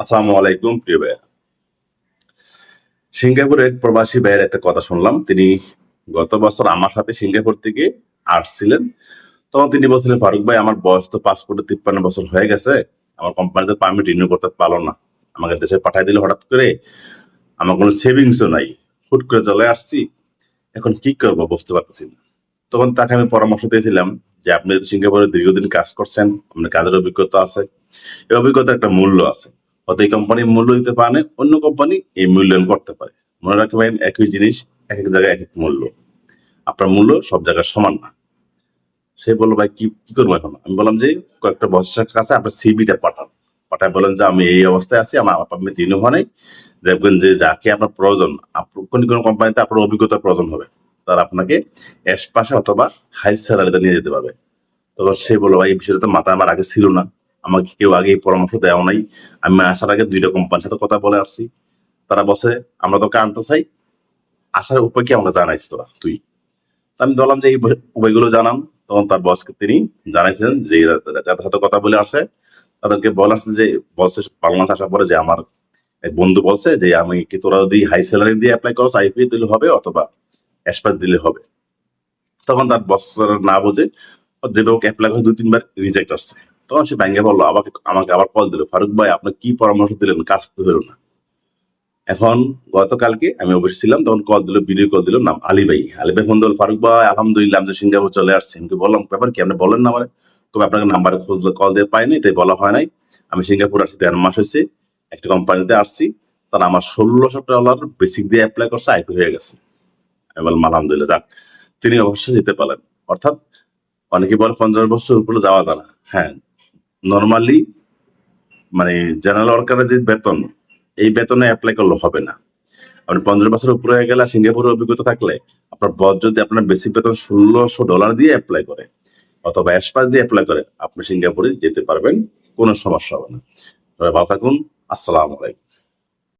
আসসালামু আলাইকুম, প্রিয় ভাইয়া। সিঙ্গাপুরের প্রবাসী ভাইয়ের একটা কথা শুনলাম। তিনি গত বছর আমার সাথে সিঙ্গাপুর থেকে আসছিলেন। তখন তিনি বলছিলেন, ফারুক ভাই, আমার বয়স তো পাসপোর্টে তিপ্পান্ন বছর হয়ে গেছে। আমার কোম্পানিতে পারমিট রিনিউ করতে পারল না। আমাকে দেশে পাঠাই দিল হঠাৎ করে। আমার কোনো সেভিংসও নাই। হুট করে চলে আসছি। এখন কি করব বুঝতে পারতেছি না। তখন তাকে আমি পরামর্শ দিয়েছিলাম যে, আপনি সিঙ্গাপুরে দীর্ঘদিন কাজ করছেন। আপনার কাজের অভিজ্ঞতা আছে। এই অভিজ্ঞতার একটা মূল্য আছে। হয়তো এই কোম্পানি মূল্য দিতে পারে না, অন্য কোম্পানি এই মূল্যায়ন করতে পারে। মনে রাখবেন একই জিনিস এক এক জায়গায় এক এক মূল্য। আপনার মূল্য সব জায়গায় সমান না। সে বলল ভাই কি কি করব এখন? আমি বললাম যে কয়েকটা বছরের কাছে আপনার সিবিটা পাঠান। পাঠায় বলেন যে আমি এই অবস্থায় আছি আমার আপনি রিনিউ হয় নাই। দেখবেন যে যাকে আপনার প্রয়োজন আপ- কোন কোন কোম্পানিতে আপনার অভিজ্ঞতার প্রয়োজন হবে তারা আপনাকে এস পাশে অথবা হাই স্যালারিতে নিয়ে যেতে পারবে। তখন সে বলল ভাই এই বিষয়টা তো মাথায় আমার আগে ছিল না। আমাকে কেউ আগে পরামর্শ দেওয়া নাই। আমি আসার আগে দুইটা কোম্পানির সাথে কথা বলে আসছি। তারা বসে আমরা তোকে আনতে চাই। আসার উপায় কি আমাকে জানাইস তোরা, তুই? আমি বললাম যে, এই উপায়গুলো জানান। তখন তার বসকে তিনি জানাইছেন যে সাথে কথা বলে আসে, তাদেরকে বলা যে বসে বাংলাদেশ আসার পরে যে, আমার এক বন্ধু বলছে যে, আমি কি তোরা যদি হাই স্যালারি দিয়ে অ্যাপ্লাই করো আইপি দিলে হবে অথবা এসপাস দিলে হবে? তখন তার বস না বুঝে ও যেভাবে অ্যাপ্লাই করে দুই তিনবার রিজেক্ট আসছে। তখন সে ব্যাংকে বলল, আমাকে আমাকে আবার কল দিল। ফারুক ভাই, আপনি কি পরামর্শ দিলেন? কাজ তো হলো না। এখন গতকালকে আমি অবশ্যই ছিলাম, তখন কল দিল ভিডিও কল দিল, নাম আলী ভাই। আলী ভাই ফোন দিল, ফারুক ভাই, আলহামদুলিল্লাহ, আমি তো সিঙ্গাপুর চলে আসছি। আমি বললাম, ব্যাপার কি? আপনি বলেন না আমার। তবে আপনাকে নাম্বারে খুঁজলে কল দিয়ে পাইনি তাই বলা হয় নাই। আমি সিঙ্গাপুর আসছি, দেড় মাস হয়েছে। একটা কোম্পানিতে আসছি। তারা আমার ষোলোশো ডলার বেসিক দিয়ে অ্যাপ্লাই করছে আইপি হয়ে গেছে। আমি বললাম, আলহামদুলিল্লাহ, যাক। তিনি অবশ্যই যেতে পারেন অর্থাৎ অনেকে বলে, পঞ্চাশ বছর উপরে যাওয়া যায় না। হ্যাঁ নর্মালি মানে জেনারেল ওয়ার্কারের যে বেতন, এই বেতনে অ্যাপ্লাই করলে হবে না। আপনি পঞ্চাশ বছর উপরে হয়ে গেলে সিঙ্গাপুরের অভিজ্ঞতা থাকলে, আপনার বস যদি আপনার বেসিক বেতন ষোলোশো ডলার দিয়ে অ্যাপ্লাই করে, অথবা অ্যাসপাস দিয়ে অ্যাপ্লাই করে, আপনি সিঙ্গাপুরে যেতে পারবেন, কোনো সমস্যা হবে না। তবে থাকুন, আসসালামু আলাইকুম।